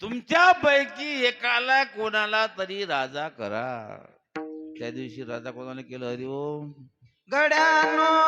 तुमच्यापैकी एकाला कोणाला तरी राजा करा. त्या दिवशी राजा कोणाला केलं? हरिओम गड्यानो!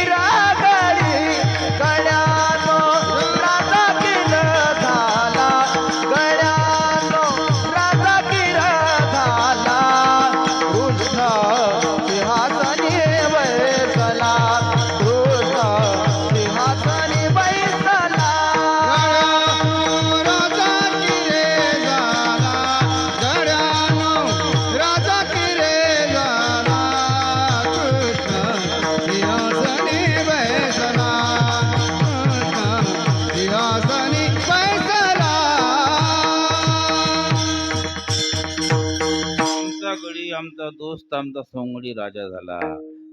आमचा गडी आमचा दोस्त आमचा तो सोंगडी राजा झाला।